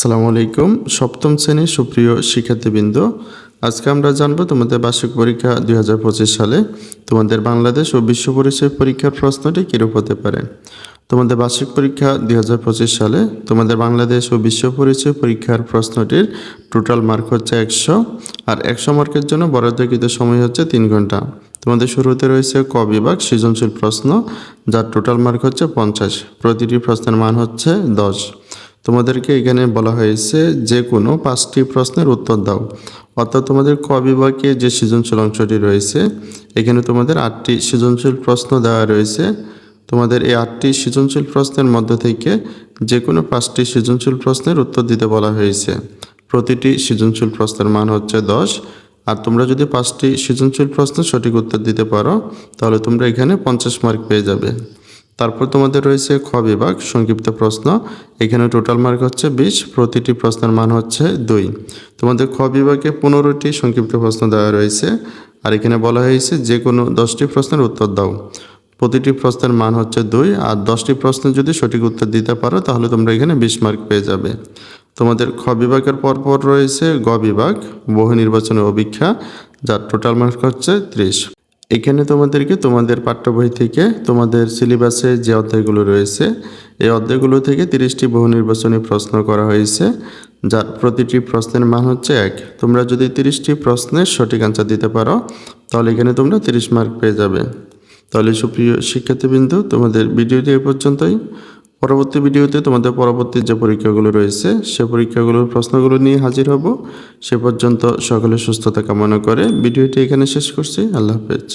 আসসালামু আলাইকুম। সপ্তম শ্রেণির সুপ্রিয় শিক্ষার্থীবৃন্দ, আজকে আমরা জানব তোমাদের বার্ষিক পরীক্ষা দুই হাজার পঁচিশ সালে তোমাদের বাংলাদেশ ও বিশ্ব পরিচয় পরীক্ষার প্রশ্নটি কীরূপ হতে পারে? তোমাদের বার্ষিক পরীক্ষা দুই হাজার পঁচিশ সালে তোমাদের বাংলাদেশ ও বিশ্ব পরিচয় পরীক্ষার প্রশ্নটির টোটাল মার্ক হচ্ছে একশো, আর একশো মার্কের জন্য বরাদ্দকৃত সময় হচ্ছে তিন ঘণ্টা। তোমাদের শুরুতে রয়েছে ক বিভাগ, সৃজনশীল প্রশ্ন, যার টোটাল মার্ক হচ্ছে পঞ্চাশ। প্রতিটি প্রশ্নের মান হচ্ছে দশ। তোমাদেরকে এখানে বলা হয়েছে, যে কোনো পাঁচটি প্রশ্নের উত্তর দাও। অর্থাৎ তোমাদের ক বিভাগে যে সৃজনশীল অংশটি রয়েছে, এখানে তোমাদের আটটি সৃজনশীল প্রশ্ন দেওয়া রয়েছে। তোমাদের এই আটটি সৃজনশীল প্রশ্নের মধ্য থেকে যে কোনো পাঁচটি সৃজনশীল প্রশ্নের উত্তর দিতে বলা হয়েছে। প্রতিটি সৃজনশীল প্রশ্নের মান হচ্ছে দশ। আর তোমরা যদি পাঁচটি সৃজনশীল প্রশ্নের সঠিক উত্তর দিতে পারো, তাহলে তোমরা এখানে পঞ্চাশ মার্ক পেয়ে যাবে। তারপর তোমাদের রয়েছে খ বিভাগ, সংক্ষিপ্ত প্রশ্ন। এখানে টোটাল মার্ক হচ্ছে বিশ, প্রতিটি প্রশ্নের মান হচ্ছে দুই। তোমাদের খ বিভাগে পনেরোটি সংক্ষিপ্ত প্রশ্ন দেওয়া রয়েছে। আর এখানে বলা হয়েছে যে কোনো দশটি প্রশ্নের উত্তর দাও। প্রতিটি প্রশ্নের মান হচ্ছে দুই, আর দশটি প্রশ্ন যদি সঠিক উত্তর দিতে পারো, তাহলে তোমরা এখানে বিশ মার্ক পেয়ে যাবে। তোমাদের খ বিভাগের পরপর রয়েছে গ বিভাগ, বহু নির্বাচনের অভিক্ষা, যার টোটাল মার্ক হচ্ছে ত্রিশ। এখানে তোমাদেরকে তোমাদের পাঠ্য বই থেকে তোমাদের সিলেবাসে যে অধ্যায়গুলো রয়েছে, এই অধ্যায়গুলো থেকে তিরিশটি বহু নির্বাচনী প্রশ্ন করা হয়েছে। যার প্রতিটি প্রশ্নের মান হচ্ছে এক। তোমরা যদি তিরিশটি প্রশ্নের সঠিক আনসার দিতে পারো, তাহলে এখানে তোমরা তিরিশ মার্ক পেয়ে যাবে। তাহলে সুপ্রিয় শিক্ষার্থীবৃন্দ, তোমাদের ভিডিওটি এ পর্যন্তই। পরবর্তী ভিডিওতে তোমাদের পরবর্তী যে পরীক্ষাগুলো রয়েছে, সে পরীক্ষাগুলোর প্রশ্নগুলো নিয়ে হাজির হব। সে পর্যন্ত সকলে সুস্থতা কামনা করে ভিডিওটি এখানে শেষ করছি। আল্লাহ হাফেজ।